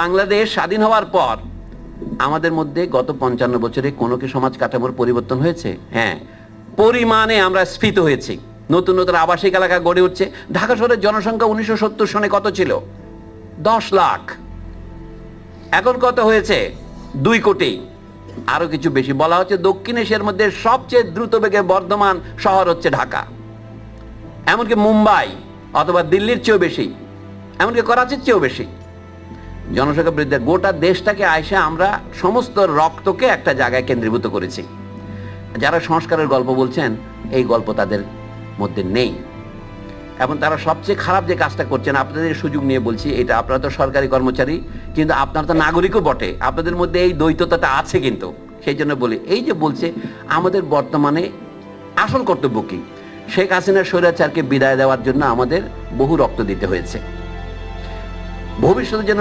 বাংলাদেশ স্বাধীন হওয়ার পর আমাদের মধ্যে গত পঞ্চান্ন বছরে কোনো কি সমাজ কাঠামোর পরিবর্তন হয়েছে? হ্যাঁ। পরিমাণে আমরা স্ফীত হয়েছি। নতুন নতুন আবাসিক এলাকা গড়ে উঠছে। ঢাকা শহরের জনসংখ্যা উনিশশো সত্তর সনে কত ছিল? দশ লাখ। এখন কত হয়েছে? দুই কোটি। আরও কিছু বেশি বলা হচ্ছে। দক্ষিণ এশিয়ার মধ্যে সবচেয়ে দ্রুত বেগে বর্ধমান শহর হচ্ছে ঢাকা। এমনকি মুম্বাই অথবা দিল্লির চেয়েও বেশি। এমনকি করাচির চেয়েও বেশি। জনসংখ্যা বৃদ্ধি গোটা দেশটাকে আইসে আমরা সমস্ত রক্তকে একটা জায়গায় কেন্দ্রীভূত করেছি। যারা সংস্কারের গল্প বলছেন, এই গল্প তাদের মধ্যে নেই। এবং তারা সবচেয়ে খারাপ যে কাজটা করছেন, আপনাদের সুযোগ নিয়ে বলছি, এটা আপনারা তো সরকারি কর্মচারী, কিন্তু আপনারা তো নাগরিকও বটে। আপনাদের মধ্যে এই দ্বৈততাটা আছে কিন্তু। সেই জন্য বলি, এই যে বলছে, আমাদের বর্তমানে আসল কর্তব্য কি? শেখ হাসিনার স্বৈরাচারকে বিদায় দেওয়ার জন্য আমাদের বহু রক্ত দিতে হয়েছে। ভবিষ্যতে যেন